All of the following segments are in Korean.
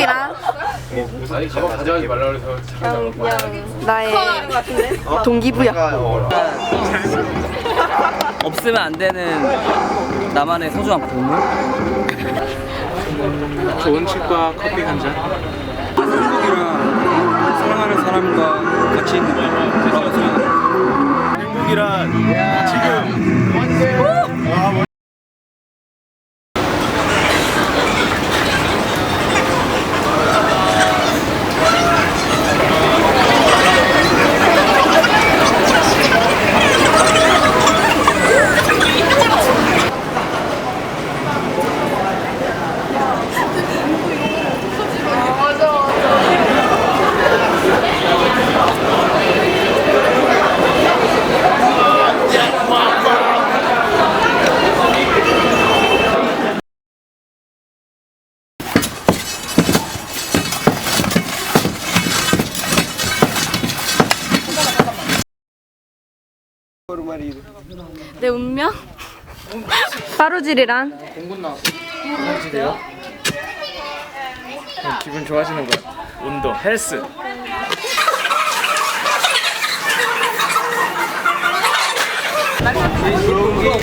친구이랑 아니 가방 가져가지 말라 그래서 그냥, 그냥 나의 동기부여. 없으면 안 되는 나만의 소중한 보물? 좋은 치과 커피 한 잔. 행복이란 사랑하는 사람과 같이 있는 생각합니다. 행복이란 내 운명? 빠루질이란? 기분 좋아지는 거야. 운동, 헬스.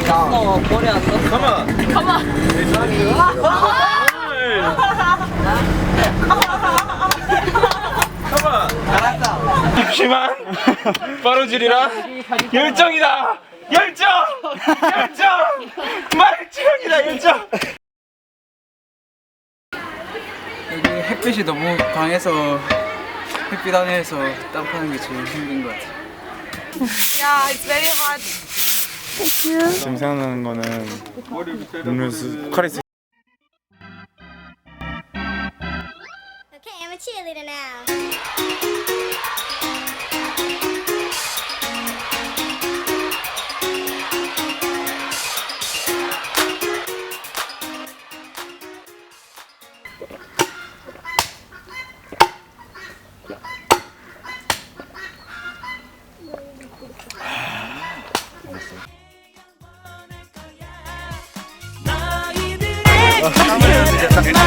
어, 머리 안 나. 심한 빠루질이라 열정이다. 열정, 열정, 말정이다 열정. 여기 햇빛이 너무 강해서 햇빛 안에서 땀 파는 게 제일 힘든 것 같아요. 지금 생각나는 거는 음료수 카리스 Okay, I'm a cheerleader now. 여기저길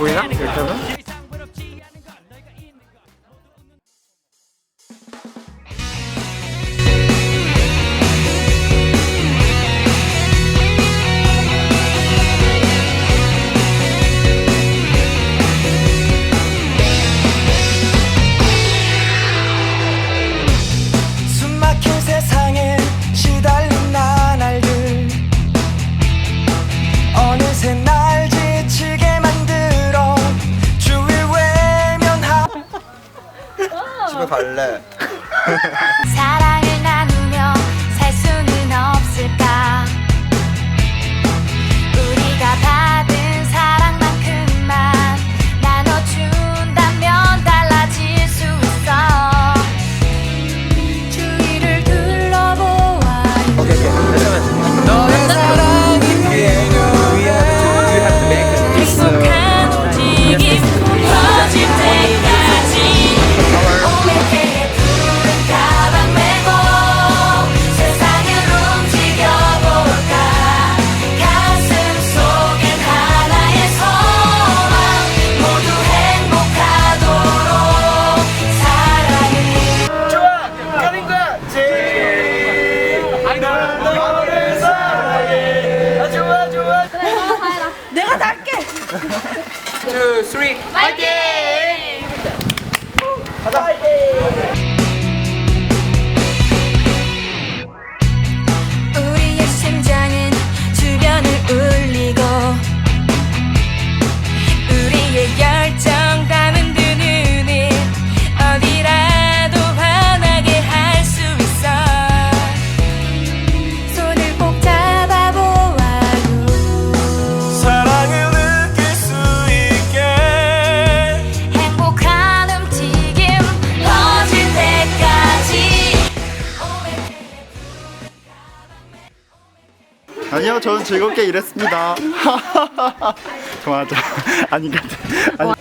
언제든 들어와 보이나? 숨막힌 집에 갈래. 사랑을 난 너를 사랑해. 아, 좋아, 좋아. 내가 달게. 2, 3, 파이팅! 저는 즐겁게 일했습니다. 좋아하죠 아니 아니